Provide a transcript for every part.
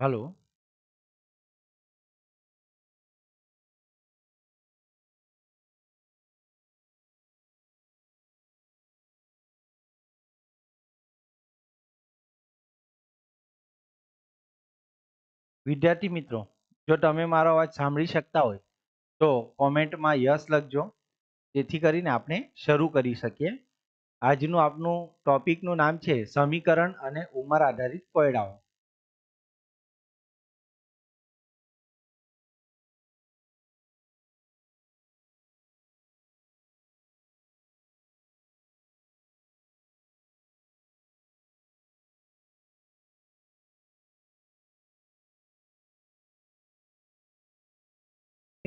Hello વિદ્યાર્થી મિત્રો, જો તમે મારો અવાજ સાંભળી શકતા હોય, તો કોમેન્ટમાં યસ લખજો. જેથી કરીને આપણે શરૂ કરી શકીએ. આજનું આપનું ટોપિકનું નામ છે સમીકરણ અને ઉંમર આધારિત કોયડાઓ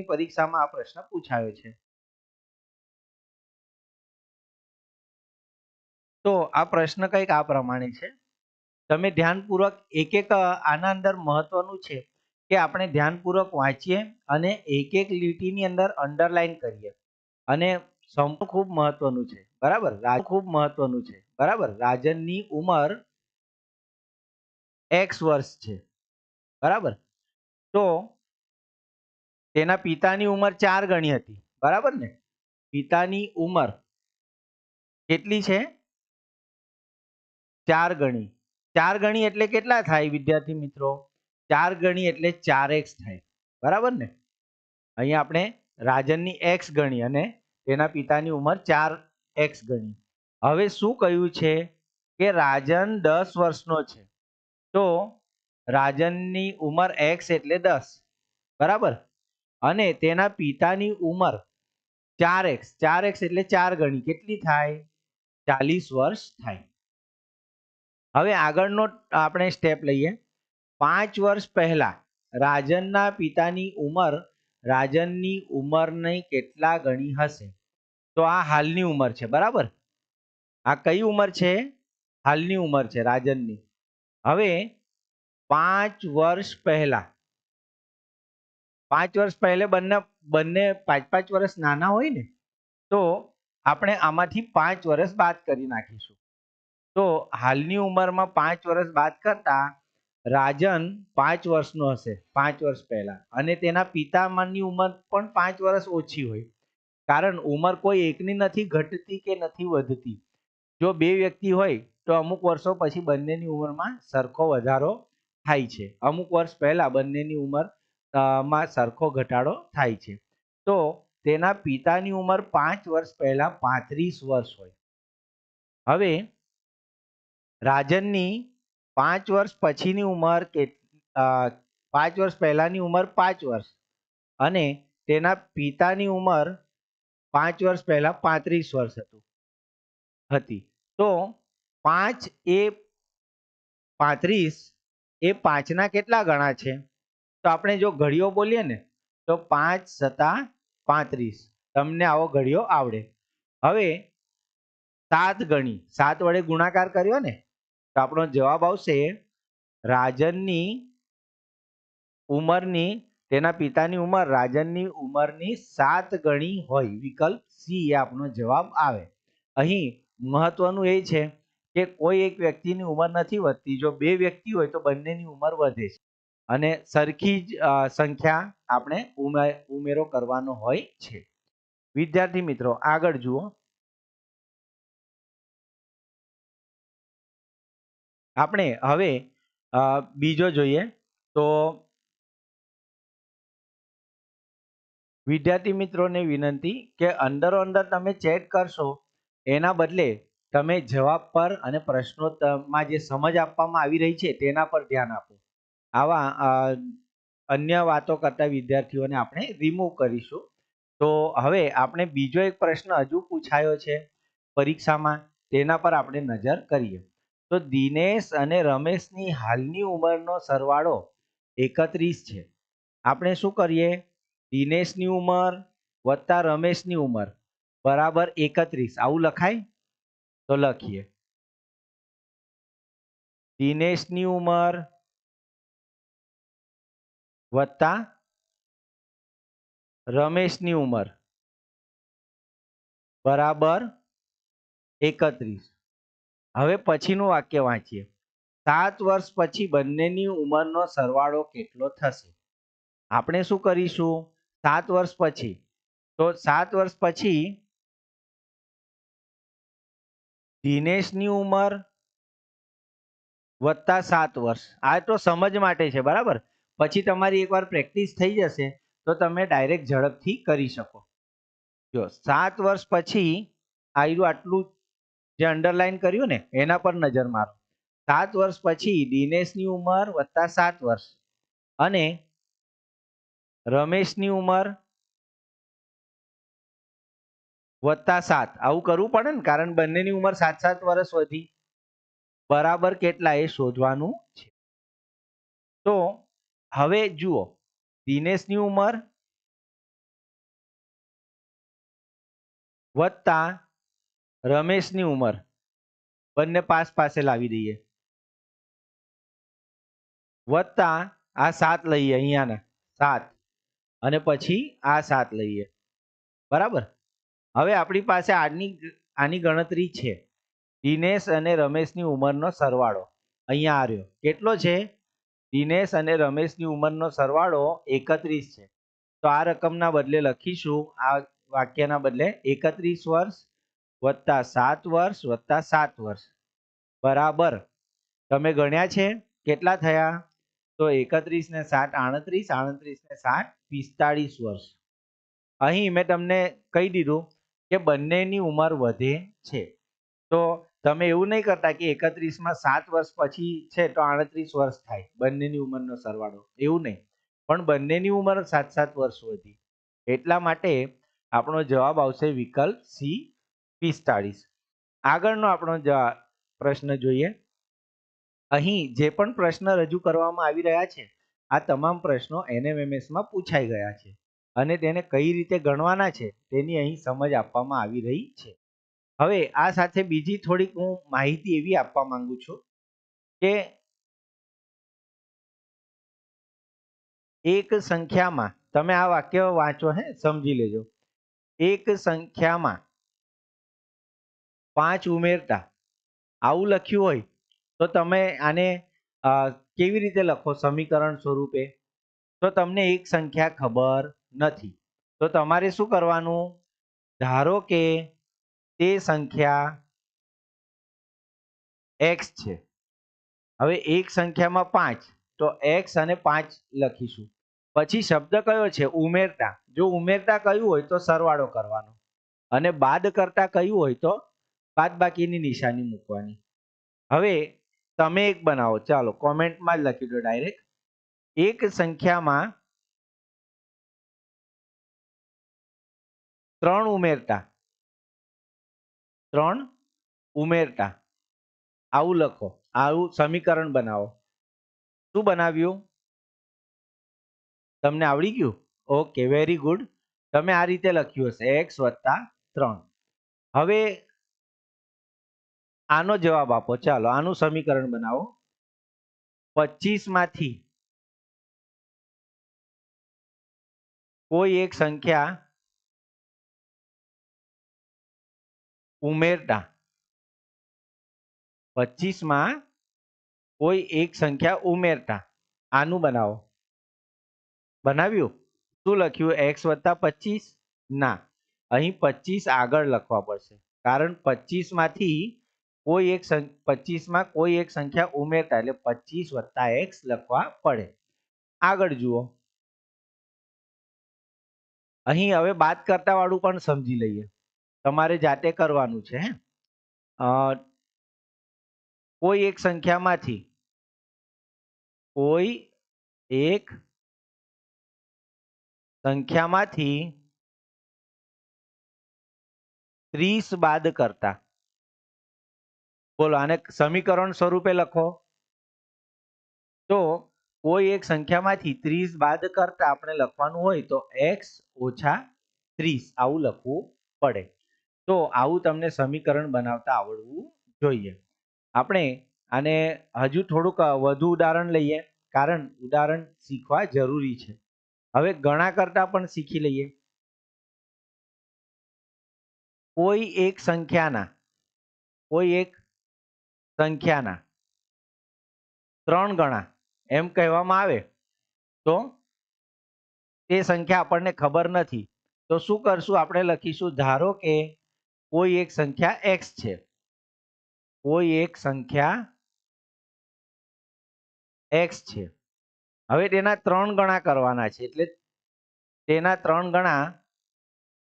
પરીક્ષામાં આ પ્રશ્ન પૂછાયો છે. તો આ પ્રશ્ન કંઈક આ પ્રમાણે છે. તમે ધ્યાનપૂર્વક એક એક આના અંદર મહત્વનું છે કે આપણે ધ્યાનપૂર્વક વાંચીએ અને એક એક લીટીની અંદર અંડરલાઈન કરીએ. અને સમ ખૂબ મહત્વનું છે. બરાબર? ખૂબ મહત્વનું છે. બરાબર? રાજનની ઉંમર એક્સ વર્ષ છે. બરાબર? તો તેના પિતાની ઉંમર ચાર ગણી હતી. બરાબર ને? પિતાની ઉંમર કેટલી છે? ચાર ગણી. ચાર ગણી એટલે કેટલા થાય વિદ્યાર્થી મિત્રો? ચાર ગણી એટલે ચાર એક્સ થાય. બરાબર ને? અહીંયા આપણે રાજનની એક્સ ગણી અને તેના પિતાની ઉંમર ચાર એક્સ ગણી. હવે શું કહ્યું છે કે રાજન દસ વર્ષનો છે. તો રાજનની ઉંમર એક્સ એટલે દસ. બરાબર? અને તેના પિતાની ઉંમર ચાર એક્સ. ચાર એક્સ એટલે ચાર ગણી. કેટલી થાય? ચાલીસ વર્ષ થાય. હવે આગળનો આપણે સ્ટેપ લઈએ. પાંચ વર્ષ પહેલા રાજનના પિતાની ઉંમર, રાજનની ઉંમરની કેટલા ગણી હશે? તો આ હાલની ઉંમર છે, બરાબર? આ કઈ ઉંમર છે? હાલની ઉંમર છે, રાજનની. હવે પાંચ વર્ષ પહેલા પાંચ વર્ષ પહેલે બંને બંને પાંચ પાંચ વર્ષ નાના હોય ને, તો આપણે આમાંથી પાંચ વર્ષ બાદ કરી નાખીશું. તો હાલની ઉંમરમાં પાંચ વર્ષ બાદ કરતા રાજન પાંચ વર્ષનો હશે, પાંચ વર્ષ પહેલા. અને તેના પિતામાની ઉંમર પણ પાંચ વર્ષ ઓછી હોય. કારણ ઉંમર કોઈ એકની નથી ઘટતી કે નથી વધતી. જો બે વ્યક્તિ હોય, તો અમુક વર્ષો પછી બંનેની ઉંમરમાં સરખો વધારો થાય છે. અમુક વર્ષ પહેલા બંનેની ઉંમર માં સરખો ઘટાડો થાય છે. તો તેના પિતાની ઉંમર પાંચ વર્ષ પહેલા પાંત્રીસ વર્ષ હોય. હવે રાજનની પાંચ વર્ષ પછીની ઉંમર કે પાંચ વર્ષ પહેલાની ઉંમર પાંચ વર્ષ અને તેના પિતાની ઉંમર પાંચ વર્ષ પહેલા પાંત્રીસ વર્ષ હતું, હતી. તો પાંચ એ પાંત્રીસ એ પાંચના કેટલા ગણા છે? તો આપણે જો ઘડીઓ બોલીએ ને, તો પાંચ સત્તા પાંત્રીસ. તમને આવો ઘડીઓ આવડે. હવે સાત ગણી, સાત વડે ગુણાકાર કર્યો ને, તો આપણો જવાબ આવશે રાજનની ઉંમરની, તેના પિતાની ઉંમર, રાજનની ઉંમરની સાત ગણી હોય, વિકલ્પ સી એ આપણો જવાબ આવે. અહીં મહત્વનું એ છે કે કોઈ એક વ્યક્તિની ઉંમર નથી વધતી. જો બે વ્યક્તિ હોય તો બંનેની ઉંમર વધે છે. અને સરખી જ સંખ્યા આપણે ઉમેરો કરવાનો હોય છે. વિદ્યાર્થી મિત્રો, આગળ જુઓ. આપણે હવે બીજો જોઈએ તો વિદ્યાર્થી મિત્રોને વિનંતી કે અંદરો અંદર તમે ચેટ કરશો, એના બદલે તમે જવાબ પર અને પ્રશ્નોત્તરમાં જે સમજ આપવામાં આવી રહી છે તેના પર ધ્યાન આપો. આવા અન્ય વાતો કરતા વિદ્યાર્થીઓને આપણે રિમૂવ કરીશું. તો હવે આપણે બીજો એક પ્રશ્ન હજુ પૂછાયો છે પરીક્ષામાં, તેના પર આપણે નજર કરીએ. તો દિનેશ અને રમેશની હાલની ઉંમરનો સરવાળો એકત્રીસ છે. આપણે શું કરીએ? દિનેશની ઉંમર વત્તા રમેશની ઉંમર બરાબર એકત્રીસ. આવું લખાય? તો લખીએ. દિનેશની ઉંમર વત્તા રમેશની ઉંમર. બરાબર એકત્રીસ. હવે પછીનું વાક્ય વાંચીએ. સાત વર્ષ પછી બંનેની ઉંમરનો સરવાળો કેટલો થશે? આપણે શું કરીશું? સાત વર્ષ પછી. તો સાત વર્ષ પછી દિનેશની ઉંમર વત્તા સાત વર્ષ. આ તો સમજ માટે છે, બરાબર? પછી તમારી એકવાર પ્રેક્ટિસ થઈ જશે, તો તમે ડાયરેક્ટ ઝડપથી કરી શકો. જો સાત વર્ષ પછી આયરું આટલું જે અંડરલાઈન કર્યું ને, એના પર નજર મારો. સાત વર્ષ પછી દિનેશની ઉંમર વત્તા સાત વર્ષ અને રમેશની ઉંમર વત્તા સાત. આવું કરવું પડે ને, કારણ બંનેની ઉંમર સાત સાત વર્ષ વધી. બરાબર કેટલા એ શોધવાનું છે. તો હવે જુઓ, દિનેશની ઉંમર વત્તા રમેશની ઉંમર. બંને પાસ પાસે લાવી દઈએ. વત્તા આ સાત લઈએ અહીંયાના, સાત. અને પછી આ સાત લઈએ. બરાબર? હવે આપણી પાસે આની આની ગણતરી છે. દિનેશ અને રમેશની ઉંમરનો સરવાળો. અહીંયા આવ્યો કેટલો છે? દિનેશ અને રમેશની ઉંમરનો સરવાળો એકત્રીસ છે. તો આ રકમના બદલે લખીશું, આ વાક્યના બદલે એકત્રીસ વર્ષ વત્તા સાત વર્ષ વત્તા સાત વર્ષ. બરાબર. તમે ગણ્યા છે? કેટલા થયા? તો એકત્રીસ ને સાત આડત્રીસ આડત્રીસ ને સાત પિસ્તાળીસ વર્ષ. અહીં મેં તમને કહી દીધું કે બંનેની ઉંમર વધે છે. તો તમે એવું નહીં કરતા કે એકત્રીસમાં સાત વર્ષ પછી છે તો આડત્રીસ વર્ષ થાય, બંનેની ઉંમરનો સરવાળો. એવું નહીં. પણ બંનેની ઉંમર સાત સાત વર્ષ હતી. એટલા માટે આપણો જવાબ આવશે વિકલ્પ સી, પિસ્તાળીસ. આગળનો આપણો જવાબ પ્રશ્ન જોઈએ. અહીં જે પણ પ્રશ્ન રજૂ કરવામાં આવી રહ્યા છે, આ તમામ પ્રશ્નો એનએમએમએસમાં પૂછાઈ ગયા છે. અને તેને કઈ રીતે ગણવાના છે, તેની અહીં સમજ આપવામાં આવી રહી છે. હવે આ સાથે બીજી થોડીક હું માહિતી એવી આપવા માંગુ છું કે એક સંખ્યામાં, તમે આ વાક્ય વાંચો હે, સમજી લેજો. એક સંખ્યામાં પાંચ ઉમેરતા, આવું લખ્યું હોય તો તમે આને કેવી રીતે લખો? સમીકરણ સ્વરૂપે. તો તમને એક સંખ્યા ખબર નથી. તો તમારે શું કરવાનું? ધારો કે તે સંખ્યા એક્સ છે. હવે એક સંખ્યામાં પાંચ, તો એક્સ અને પાંચ લખીશું. પછી શબ્દ કયો છે? ઉમેરતા. જો ઉમેરતા કયું હોય તો સરવાળો કરવાનો. અને બાદ કરતા કયું હોય તો બાદબાકીની નિશાની મૂકવાની. હવે તમે એક બનાવો. ચાલો, કોમેન્ટમાં જ લખી દો ડાયરેક્ટ. એક સંખ્યામાં ત્રણ ઉમેરતા. ત્રણ ઉમેરતા. આવું લખો. આવું સમીકરણ બનાવો. શું બનાવ્યું? તમને આવડી ગયું? ઓકે વેરી ગુડ તમે આ રીતે લખ્યું હશે. એક્સ વત્તા ત્રણ. હવે આનો જવાબ આપો. ચાલો, આનું સમીકરણ બનાવો. પચીસમાંથી કોઈ એક સંખ્યા ઉમેરતા. પચીસમાં કોઈ એક સંખ્યા ઉમેરતા. આનું બનાવો. બનાવ્યું? શું લખ્યું? એક્સ વત્તા પચીસ? ના. અહીં પચીસ આગળ લખવા પડશે. કારણ પચીસમાંથી કોઈ એક પચીસમાં કોઈ એક સંખ્યા ઉમેરતા એટલે પચીસ વત્તા એક્સ લખવા પડે. આગળ જુઓ. અહીં હવે બાદ કરતા વાળું પણ સમજી લઈએ. તમારે જાતે કરવાનું છે કોઈ એક સંખ્યામાંથી કોઈ એક સંખ્યામાંથી ત્રીસ બાદ કરતા. બોલો, આને સમીકરણ સ્વરૂપે લખો. તો કોઈ એક સંખ્યામાંથી ત્રીસ બાદ કરતા આપણે લખવાનું હોય તો એક્સ ઓછા ત્રીસ, આવું લખવું પડે. તો આવું તમને સમીકરણ બનાવતા આવડવું જોઈએ. આપણે આને હજુ થોડુંક વધુ ઉદાહરણ લઈએ, કારણ ઉદાહરણ શીખવા જરૂરી છે. હવે ગણા કરતા પણ શીખી લઈએ. કોઈ એક સંખ્યાના, કોઈ એક સંખ્યાના ત્રણ ગણા એમ કહેવામાં આવે, તો તે સંખ્યા આપણને ખબર નથી. તો શું કરશું? આપણે લખીશું, ધારો કે કોઈ એક સંખ્યા એક્સ છે. કોઈ એક સંખ્યા એક્સ છે. હવે તેના ત્રણ ગણા કરવાના છે. એટલે તેના ત્રણ ગણા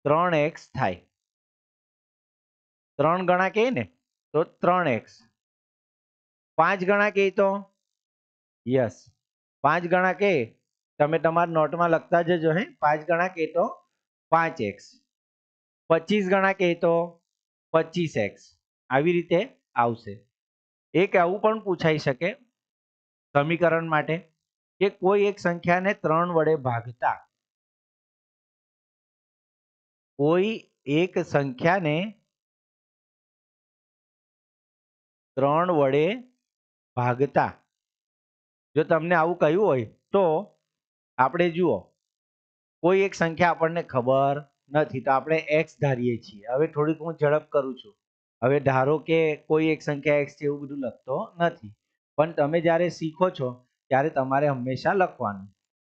ત્રણ એક્સ થાય. ત્રણ ગણા કહે ને, તો ત્રણ એક્સ પાંચ ગણા કહે તો યસ. પાંચ ગણા કહે, તમે તમારા નોટમાં લખતા જજો હે. પાંચ ગણા કહે તો પાંચ એક્સ પચીસ ગણા કહે તો પચીસ એક્સ આવી રીતે આવશે. એક આવું પણ પૂછાઈ શકે સમીકરણ માટે કે કોઈ એક સંખ્યાને ત્રણ વડે ભાગતા કોઈ એક સંખ્યાને ત્રણ વડે ભાગતા. જો તમને આવું કહ્યું હોય તો આપણે જુઓ. કોઈ એક સંખ્યા આપણને ખબર નથી. તો આપણે એક્સ ધારીએ છીએ. હવે થોડીક હું ઝડપ કરું છું. હવે ધારો કે કોઈ એક સંખ્યા એક્સ છે એવું બધું લખતો નથી. પણ તમે જ્યારે શીખો છો, ત્યારે તમારે હંમેશા લખવાનું.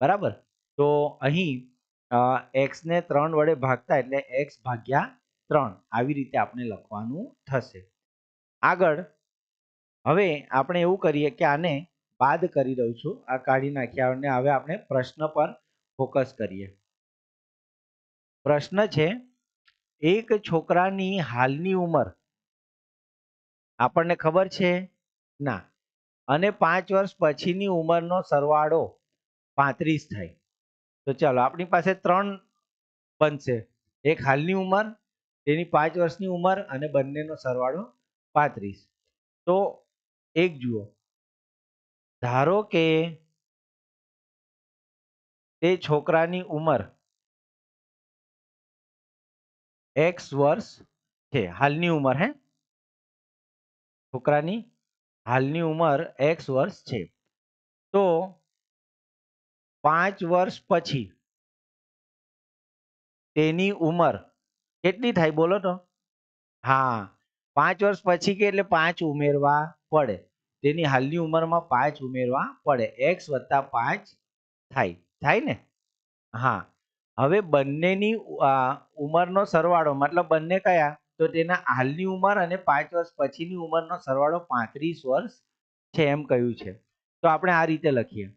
બરાબર? તો અહીં એક્સને ત્રણ વડે ભાગતા એટલે એક્સ ભાગ્યા ત્રણ. આવી રીતે આપણે લખવાનું થશે. આગળ, હવે આપણે એવું કરીએ કે આને બાદ કરી દઉં છું. આ કાઢી નાખ્યા અને હવે આપણે પ્રશ્ન પર ફોકસ કરીએ. પ્રશ્ન છે, એક છોકરાની હાલની ઉંમર આપણને ખબર છે? ના. અને પાંચ વર્ષ પછીની ઉંમરનો સરવાળો પાંત્રીસ થાય. તો ચાલો, આપણી પાસે ત્રણ બનશે. એક હાલની ઉંમર, તેની પાંચ વર્ષની ઉંમર અને બંનેનો સરવાળો પાંત્રીસ. તો એક જુઓ. ધારો કે તે છોકરાની ઉંમર એક્સ વર્ષ છે. હાલની ઉંમર, હે? છોકરાની હાલની ઉંમર એક્સ વર્ષ છે. તો પાંચ વર્ષ પછી તેની ઉંમર કેટલી થાય? બોલો તો. હા, પાંચ વર્ષ પછી કે એટલે પાંચ ઉમેરવા પડે. તેની હાલની ઉંમરમાં પાંચ ઉમેરવા પડે. એક્સ વત્તા પાંચ થાય. થાય ને? હા. હવે બંનેની ઉંમરનો સરવાળો, મતલબ બંને કયા? તો તેના હાલની ઉંમર અને પાંચ વર્ષ પછીની ઉંમરનો સરવાળો પાંત્રીસ વર્ષ છે એમ કહ્યું છે. તો આપણે આ રીતે લખીએ.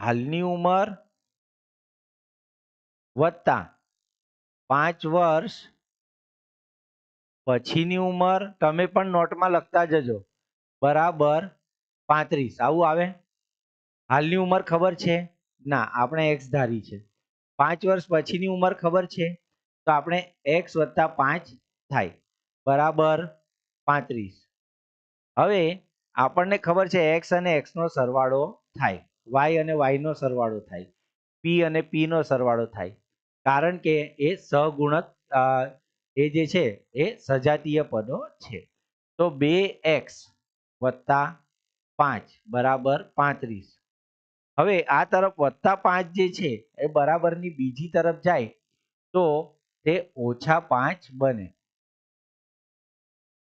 હાલની ઉંમર વત્તા પાંચ વર્ષ પછીની ઉંમર, તમે પણ નોટમાં લખતા જજો. બરાબર પાંત્રીસ. આવું આવે? હાલની ઉંમર ખબર છે? ના, આપણે એક્સ ધારી છે. પાંચ વર્ષ પછીની ઉંમર ખબર છે? તો આપણે એક્સ વત્તા પાંચ થાય. બરાબર પાંત્રીસ. હવે આપણને ખબર છે એક્સ અને એક્સનો સરવાળો થાય. વાય અને વાયનો સરવાળો થાય. પી અને પીનો સરવાળો થાય. કારણ કે એ સહગુણક એ જે છે, એ સજાતીય પદો છે. તો બે એક્સ વત્તા પાંચ, બરાબર પાંત્રીસ. હવે આ તરફ વત્તા પાંચ જે છે, એ બરાબરની બીજી તરફ જાય, તો તે ઓછા પાંચ બને.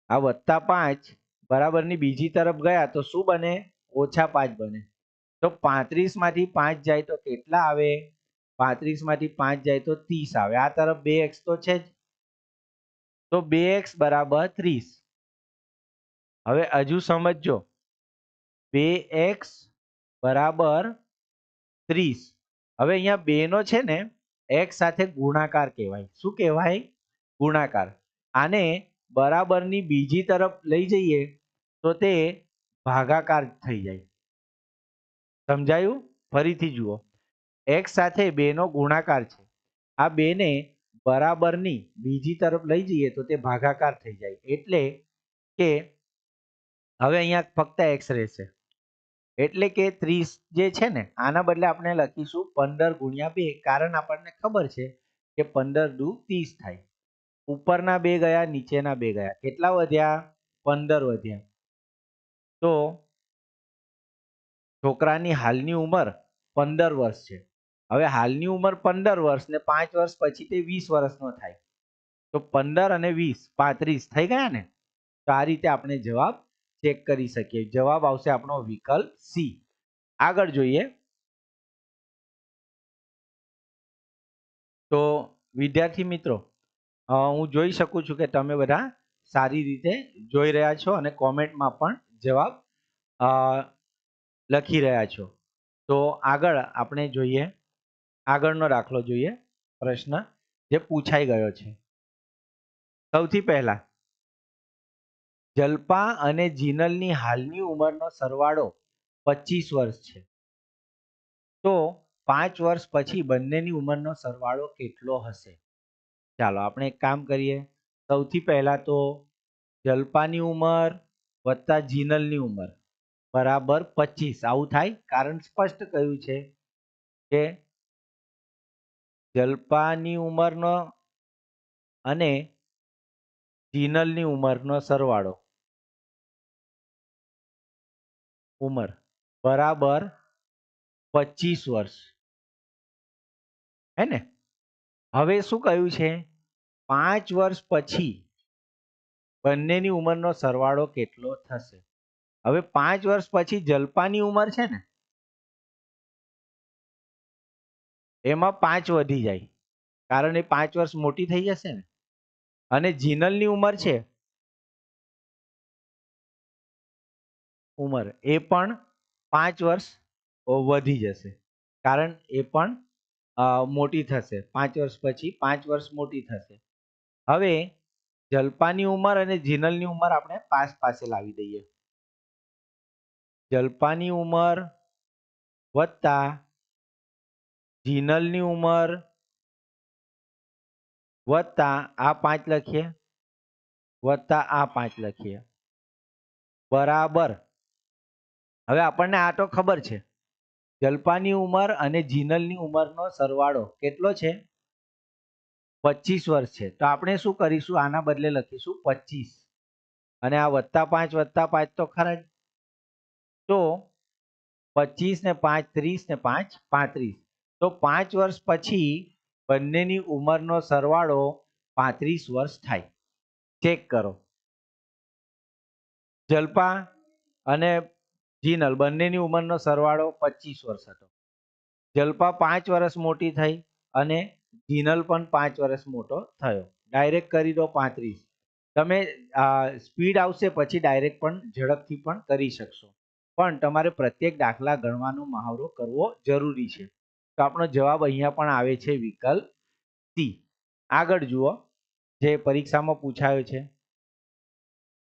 આ વત્તા પાંચ બરાબરની બીજી તરફ ગયા, તો શું બને? ઓછા પાંચ બને. તો પાંત્રીસમાંથી પાંચ જાય તો કેટલા આવે? પાંત્રીસમાંથી પાંચ જાય તો ત્રીસ આવે. આ તરફ બે એક્સ તો છે જ. તો બે એક્સ બરાબર ત્રીસ. હવે હજુ સમજજો. બે એક્સ બરાબર ત્રીસ. હવે અહીંયા બે નો છે ને એક્સ સાથે ગુણાકાર કહેવાય. શું કહેવાય? ગુણાકાર. આને બરાબરની બીજી તરફ લઈ જઈએ, તો તે ભાગાકાર થઈ જાય. સમજાયું? ફરીથી જુઓ. એક્સ સાથે બે નો ગુણાકાર છે. આ બેને બરાબરની બીજી તરફ લઈ જઈએ, તો તે ભાગાકાર થઈ જાય. એટલે કે, હવે અહીંયા ફક્ત એક્સ રહેશે. એટલે કે ત્રીસ જે છે ને, આના બદલે આપણે લખીશું પંદર ગુણ્યા બે, કારણ આપણને ખબર છે કે પંદર દુ ત્રીસ થાય. ઉપરના બે ગયા, નીચેના બે ગયા. કેટલા વધ્યા? પંદર વધ્યા. તો છોકરાની હાલની ઉંમર પંદર વર્ષ છે. હવે હાલની ઉંમર પંદર વર્ષ ને પાંચ વર્ષ પછી તે વીસ વર્ષનો થાય. તો પંદર અને વીસ પાંત્રીસ થઈ ગયા ને? તો આ રીતે આપણે જવાબ ચેક કરી શકીએ. જવાબ આવશે આપણો વિકલ્પ સી આગળ જોઈએ. તો વિદ્યાર્થી મિત્રો હું જોઈ શકું છું કે તમે બધા સારી રીતે જોઈ રહ્યા છો અને કોમેન્ટમાં પણ જવાબ લખી રહ્યા છો. તો આગળ આપણે જોઈએ. આગળનો દાખલો જોઈએ. પ્રશ્ન જે પૂછાઈ ગયો છે. સૌથી પહેલા જલ્પા અને જીનલની હાલની ઉંમરનો સરવાળો પચીસ વર્ષ છે. તો પાંચ વર્ષ પછી બંનેની ઉંમરનો સરવાળો કેટલો હશે? ચાલો આપણે એક કામ કરીએ. સૌથી પહેલાં તો જલ્પાની ઉંમર વત્તા જીનલની ઉંમર બરાબર પચીસ. આવું થાય? કારણ સ્પષ્ટ કહ્યું છે કે જલ્પાની ઉંમરનો અને જીનલની ઉંમરનો સરવાળો ઉંમર. બરાબર પચીસ વર્ષ. હે ને હવે શું કહ્યું છે? પાંચ વર્ષ પછી બંનેની ઉંમરનો સરવાળો કેટલો થશે? હવે પાંચ વર્ષ પછી જલ્પાની ઉંમર છે ને? એમાં પાંચ વધી જાય. કારણ એ પાંચ વર્ષ મોટી થઈ જશે ને? અને જીનલની ઉંમર છે ઉંમર એ પણ પાંચ વર્ષ વધી જશે. કારણ એ પણ મોટી થશે. પાંચ વર્ષ પછી પાંચ વર્ષ મોટી થશે. હવે જલ્પાની ઉંમર અને જીનલની ઉંમર આપણે પાસ પાસે લાવી દઈએ. જલ્પાની ઉંમર વત્તા જીનલની ઉંમર વત્તા આ પાંચ લખીએ. વત્તા આ પાંચ લખીએ. બરાબર. હવે આપણને આ તો ખબર છે. જલ્પાની ઉંમર અને જીનલની ઉંમરનો સરવાળો કેટલો છે? પચીસ વર્ષ છે. તો આપણે શું કરીશું? આના બદલે લખીશું પચીસ. અને આ વત્તા પાંચ વત્તા પાંચ તો ખરા જ. તો પચીસ ને પાંચ ત્રીસ ને પાંચ પાંત્રીસ. તો પાંચ વર્ષ પછી બંનેની ઉંમરનો સરવાળો પાંત્રીસ વર્ષ થાય. ચેક કરો. જલ્પા અને જીનલ બંનેની ઉંમરનો સરવાળો પચીસ વર્ષ હતો. જલ્પા પાંચ વર્ષ મોટી થઈ અને જીનલ પણ પાંચ વર્ષ મોટો થયો. ડાયરેક્ટ કરી દો પાંત્રીસ. તમે સ્પીડ આવશે પછી ડાયરેક્ટ પણ ઝડપથી પણ કરી શકશો. પણ તમારે પ્રત્યેક દાખલા ગણવાનો મહાવરો કરવો જરૂરી છે. તો આપણો જવાબ અહીંયા પણ આવે છે વિકલ્પ સી. આગળ જુઓ, જે પરીક્ષામાં પૂછાયો છે.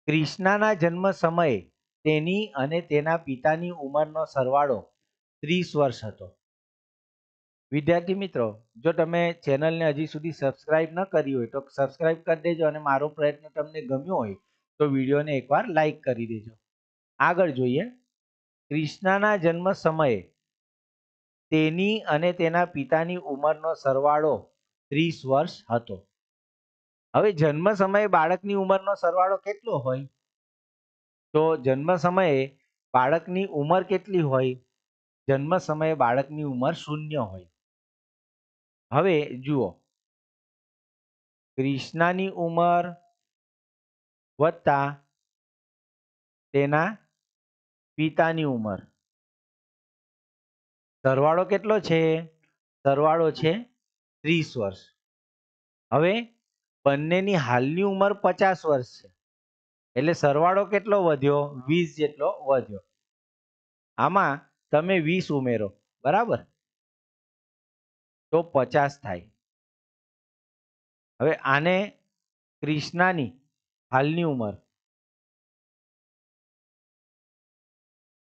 ક્રિષ્નાના જન્મ સમયે તેની અને તેના પિતાની ઉંમરનો સરવાળો ત્રીસ વર્ષ હતો. વિદ્યાર્થી મિત્રો, જો તમે ચેનલને હજી સુધી સબસ્ક્રાઇબ ન કરી હોય તો સબસ્ક્રાઇબ કરી દેજો અને મારો પ્રયત્ન તમને ગમ્યો હોય તો વિડીયોને એકવાર લાઈક કરી દેજો. આગળ જોઈએ. ક્રિષ્નાના જન્મ સમયે તેની અને તેના પિતાની ઉંમરનો સરવાળો ત્રીસ વર્ષ હતો. હવે જન્મ સમયે બાળકની ઉંમરનો સરવાળો કેટલો હોય? તો જન્મ સમયે બાળકની ઉંમર કેટલી હોય? જન્મ સમયે બાળકની ઉંમર શૂન્ય હોય. હવે જુઓ. ક્રિષ્નાની ઉંમર વત્તા તેના પિતાની ઉંમર. સરવાળો કેટલો છે? સરવાળો છે ત્રીસ વર્ષ. હવે બંનેની હાલની ઉંમર પચાસ વર્ષ છે. એટલે સરવાળો કેટલો વધ્યો? વીસ જેટલો વધ્યો. આમાં તમે વીસ ઉમેરો. બરાબર? તો પચાસ થાય. હવે આને ક્રિષ્નાની હાલની ઉંમર.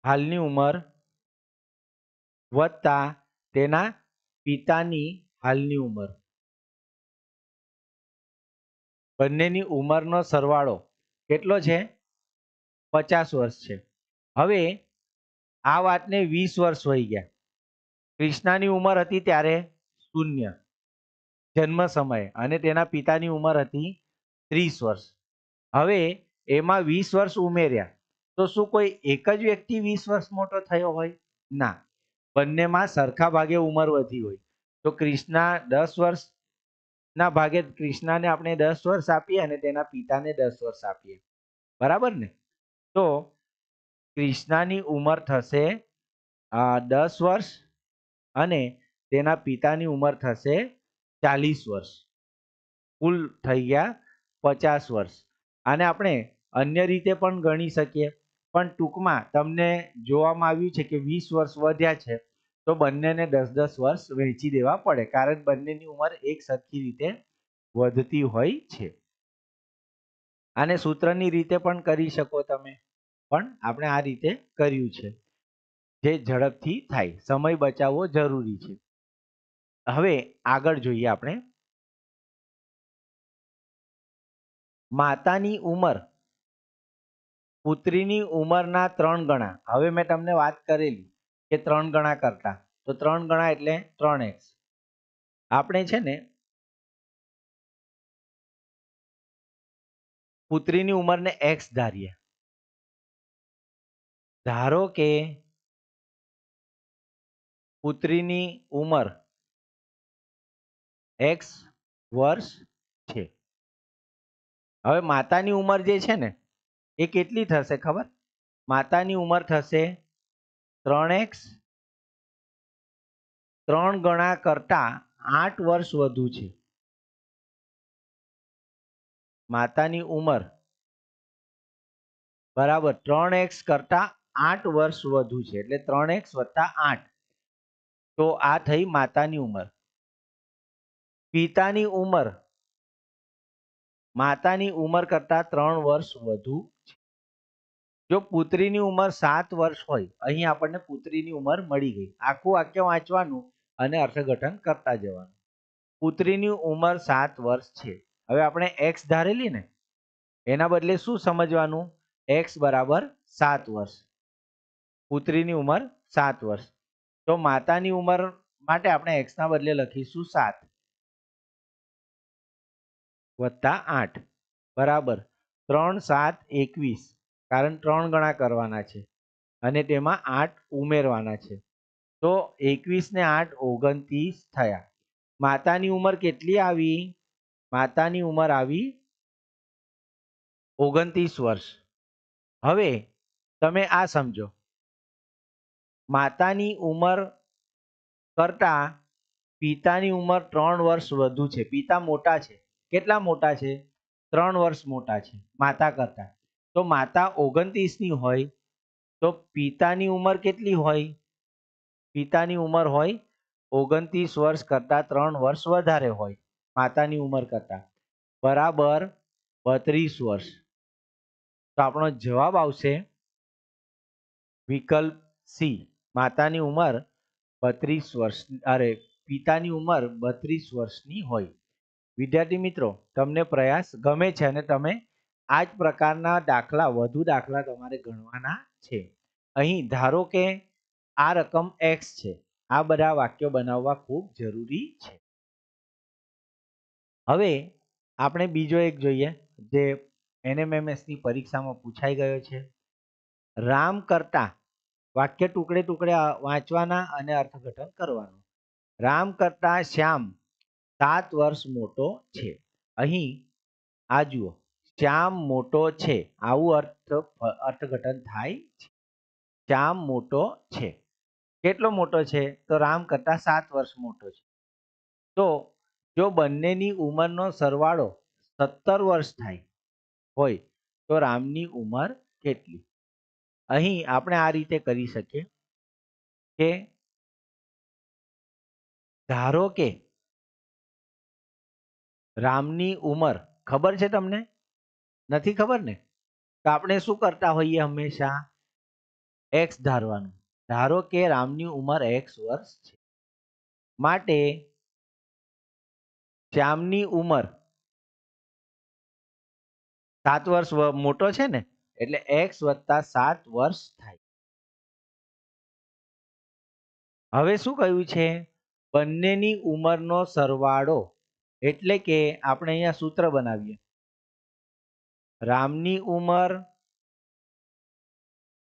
હાલની ઉંમર વત્તા તેના પિતાની હાલની ઉંમર. બંનેની ઉંમરનો સરવાળો. કેટલો છે? પચાસ વર્ષ છે. હવે આ વાતને વીસ વર્ષ હોઈ ગયા. કૃષ્ણાની ઉંમર હતી ત્યારે શૂન્ય. જન્મ સમયે અને તેના પિતાની ઉંમર હતી ત્રીસ વર્ષ. હવે એમાં વીસ વર્ષ ઉમેર્યા. તો શું કોઈ એક જ વ્યક્તિ વીસ વર્ષ મોટો થયો હોય? ના. બંનેમાં સરખા ભાગે ઉંમર વધી હોય. તો ક્રિષ્ના દસ વર્ષ ના ભાગે ક્રિષ્નાને આપણે દસ વર્ષ આપીએ અને તેના પિતાને દસ વર્ષ આપીએ. બરાબર ને? તો ક્રિષ્નાની ઉંમર થશે દસ વર્ષ અને તેના પિતાની ઉંમર થશે ચાલીસ વર્ષ. કુલ થઈ ગયા પચાસ વર્ષ. આને આપણે અન્ય રીતે પણ ગણી શકીએ. પણ ટૂંકમાં તમને જોવામાં આવ્યું છે કે વીસ વર્ષ વધ્યા છે. તો બંનેને દસ દસ વર્ષ વહેંચી દેવા પડે, કારણ બંનેની ઉંમર એક સરખી રીતે વધતી હોય છે. આને સૂત્રની રીતે પણ કરી શકો તમે, પણ આપણે આ રીતે કર્યું છે. જે ઝડપથી થાય, સમય બચાવવો જરૂરી છે. હવે આગળ જોઈએ આપણે. માતાની ઉંમર, પુત્રીની ઉંમરના ત્રણ ગણા. હવે મેં તમને વાત કરેલી. કે ત્રણ ગણા કરતા. તો ત્રણ ગણા એટલે ત્રણ એક્સ. આપણે છે ને પુત્રીની ઉંમરને એક્સ ધારીએ. ધારો કે પુત્રીની ઉંમર એક્સ વર્ષ છે. હવે માતાની ઉંમર જે છે ને, એ કેટલી થશે ખબર? માતાની ઉંમર થશે ત્રણ એક્સ, ત્રણ ગણા કરતા આઠ વર્ષ વધુ છે. માતાની ઉંમર. બરાબર, ત્રણ એક્સ કરતા આઠ વર્ષ વધુ છે, એટલે ત્રણ એક્સ વત્તા આઠ. તો આ થઈ માતાની ઉંમર. પિતાની ઉંમર. માતાની ઉંમર કરતા ત્રણ વર્ષ વધુ જો પુત્રીની ઉંમર સાત વર્ષ હોય, અહીં આપણને પુત્રીની ઉંમર મળી ગઈ. આખું વાક્ય વાંચવાનું અને અર્થઘટન કરતા જવાનું. પુત્રીની ઉંમર સાત વર્ષ છે. હવે આપણે એક્સ ધારેલી ને? એના બદલે શું સમજવાનું? એક્સ બરાબર સાત વર્ષ. પુત્રીની ઉંમર સાત વર્ષ. તો માતાની ઉંમર માટે આપણે એક્સના બદલે લખીશું સાત. વત્તા આઠ. બરાબર. ત્રણ સાત એકવીસ. કારણ ત્રણ ગણા કરવાના છે અને તેમાં આઠ ઉમેરવાના છે. તો એકવીસને આઠ ઓગણત્રીસ થયા. માતાની ઉંમર કેટલી આવી? માતાની ઉંમર આવી ઓગણત્રીસ વર્ષ. હવે તમે આ સમજો. માતાની ઉંમર કરતા પિતાની ઉંમર ત્રણ વર્ષ વધુ છે. પિતા મોટા છે. કેટલા મોટા છે? ત્રણ વર્ષ મોટા છે માતા કરતા. તો માતા ઓગણત્રીસની હોય, તો પિતાની ઉંમર કેટલી હોય? પિતાની ઉંમર હોય ઓગણત્રીસ વર્ષ કરતાં ત્રણ વર્ષ વધારે હોય, માતાની ઉંમર કરતાં. બરાબર બત્રીસ વર્ષ. તો આપણો જવાબ આવશે વિકલ્પ સી, માતાની ઉંમર બત્રીસ વર્ષ, અરે, પિતાની ઉંમર બત્રીસ વર્ષની હોય. વિદ્યાર્થી મિત્રો, તમને પ્રયાસ ગમે છે અને તમે આ જ પ્રકારના દાખલા, વધુ દાખલા તમારે ગણવાના છે. અહીં ધારો કે આ રકમ એક્સ છે. આ બધા વાક્યો બનાવવા ખૂબ જરૂરી છે. હવે આપણે બીજો એક જોઈએ, જે એનએમએમએસની પરીક્ષામાં પૂછાઈ ગયો છે. રામ કરતા વાક્ય ટુકડે ટુકડે વાંચવાના અને અર્થઘટન કરવાનું. રામ કરતા શ્યામ સાત વર્ષ મોટો છે. અહીં આ જુઓ. શ્યામ મોટો છે. આવું અર્થ, અર્થઘટન થાય છે. શ્યામ મોટો છે. કેટલો મોટો છે? તો રામ કરતા સાત વર્ષ મોટો છે. તો જો બંનેની ઉંમરનો સરવાળો સત્તર વર્ષ થાય હોય, તો રામની ઉંમર કેટલી? અહીં આપણે આ રીતે કરી શકીએ કે ધારો કે રામની ઉંમર ખબર છે તમને? નથી ખબર ને? તો આપણે શું કરતા હોઈએ હંમેશા? એક્સ ધારવાનું. ધારો કે રામની ઉંમર એક્સ વર્ષ છે. માટે શ્યામની ઉંમર સાત વર્ષ મોટો છે ને? એટલે એક્સ વત્તા સાત વર્ષ થાય. હવે શું કહ્યું છે? બંનેની ઉંમરનો સરવાળો એટલે કે આપણે અહીંયા સૂત્ર બનાવીએ. રામની ઉંમર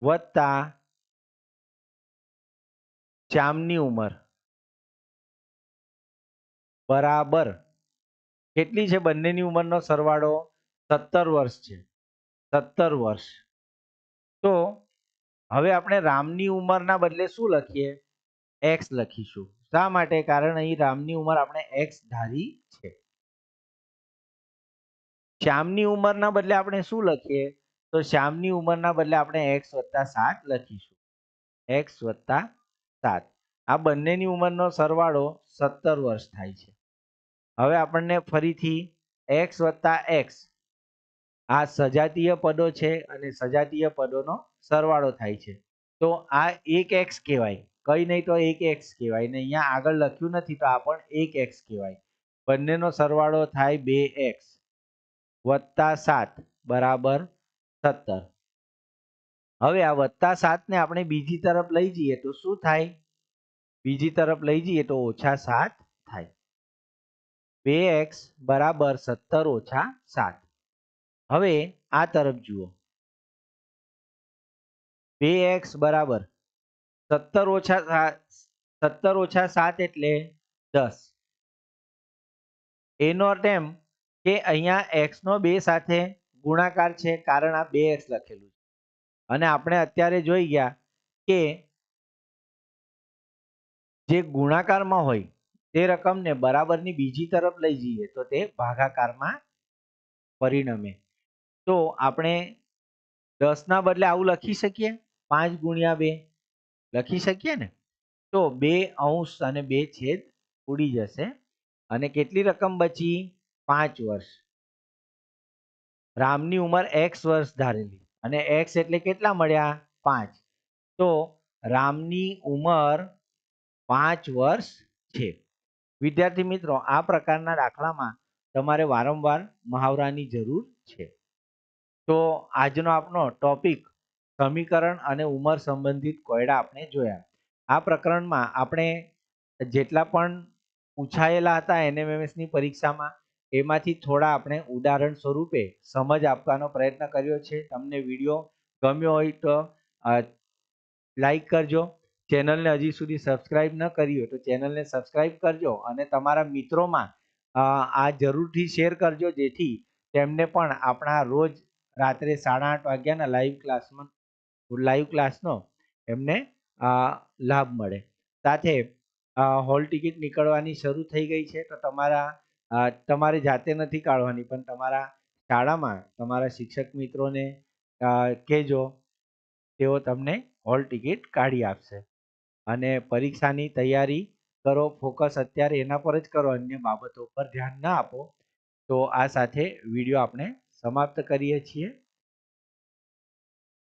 વત્તા શ્યામની ઉંમર. બરાબર. કેટલી છે બંનેની ઉંમરનો સરવાળો? સત્તર વર્ષ છે. સત્તર વર્ષ. તો હવે આપણે રામની ઉંમરના બદલે શું લખીએ? એક્સ લખીશું. શા માટે? કારણ અહીં રામની ઉંમર આપણે એક્સ ધારી છે. શ્યામની ઉંમરના બદલે આપણે શું લખીએ? તો શ્યામની ઉંમરના બદલે આપણે એક્સ વત્તા સાત લખીશું. એક્સ વત્તા સાત. આ બંનેની ઉંમરનો સરવાળો સત્તર વર્ષ થાય છે. હવે આપણને ફરીથી એક્સ વત્તા એક્સ. આ સજાતીય પદો છે અને સજાતીય પદોનો સરવાળો થાય છે. તો આ એક એક્સ કહેવાય. કઈ નહીં તો એક એક્સ કહેવાય. ને અહીંયા આગળ લખ્યું નથી તો આ પણ એક એક્સ કહેવાય. બંનેનો સરવાળો થાય બે એક્સ. વત્તા સાત બરાબર સત્તર. હવે આ વત્તા સાતને આપણે બીજી તરફ લઈ જઈએ તો શું થાય? બીજી તરફ લઈ જઈએ તો ઓછા સાત થાય. બે એક્સ બરાબર સત્તર ઓછા સાત. હવે આ તરફ જુઓ. બે એક્સ બરાબર સત્તર ઓછા સત્તર ઓછા સાત એટલે દસ. એનો એમ કે અહીંયા એક્સ નો બે સાથે ગુણાકાર છે કારણ આ બે એક્સ લખેલું છે. અને આપણે અત્યારે જોઈ ગયા કે જે ગુણાકારમાં હોય તે રકમને બરાબરની બીજી તરફ લઈ જઈએ તો તે ભાગાકારમાં પરિણમે. તો આપણે દસના બદલે આવું લખી શકીએ? પાંચ ગુણ્યા બે. લખી શકીએ ને? તો બે અંશ અને બે છેદ ઉડી જશે. અને કેટલી રકમ બચી? પાંચ વર્ષ. રામની ઉંમર એક્સ વર્ષ ધારેલી અને એક્સ એટલે કેટલા મળ્યા? પાંચ. તો રામની ઉંમર પાંચ વર્ષ છે. વિદ્યાર્થી મિત્રો, આ પ્રકારના દાખલામાં તમારે વારંવાર મહાવરાની જરૂર છે. તો આજનો આપણો ટોપિક સમીકરણ અને ઉંમર સંબંધિત કોયડા આપણે જોયા. આ પ્રકરણમાં આપણે જેટલા પણ પૂછાયેલા હતા એનએમએમએસની પરીક્ષામાં એમાંથી થોડા આપણે ઉદાહરણ સ્વરૂપે સમજ આપવાનો પ્રયત્ન કર્યો છે. તમને વીડિયો ગમ્યો હોય તો લાઈક કરજો. ચેનલને હજી સુધી સબસ્ક્રાઇબ ન કરી હોય તો ચેનલને સબસ્ક્રાઇબ કરજો અને તમારા મિત્રોમાં આ જરૂરથી શેર કરજો જેથી તેમને પણ આપણા રોજ રાત્રે સાડા આઠ વાગ્યાના લાઈવ ક્લાસમાં લાઈવ ક્લાસનો એમને લાભ મળે. સાથે હોલ ટિકિટ નીકળવાની શરૂ થઈ ગઈ છે તો તમારા તમારે જાતે નથી કાઢવાની, પણ તમારા શાળામાં તમારા શિક્ષક મિત્રોને કહેજો, તેઓ તમને હોલ ટિકિટ કાઢી આપશે. અને પરીક્ષાની તૈયારી કરો ફોકસ અત્યારે એના પર જ કરો, અન્ય બાબતો પર ધ્યાન ના આપો. તો આ સાથે વીડિયો આપણે સમાપ્ત કરીએ છીએ.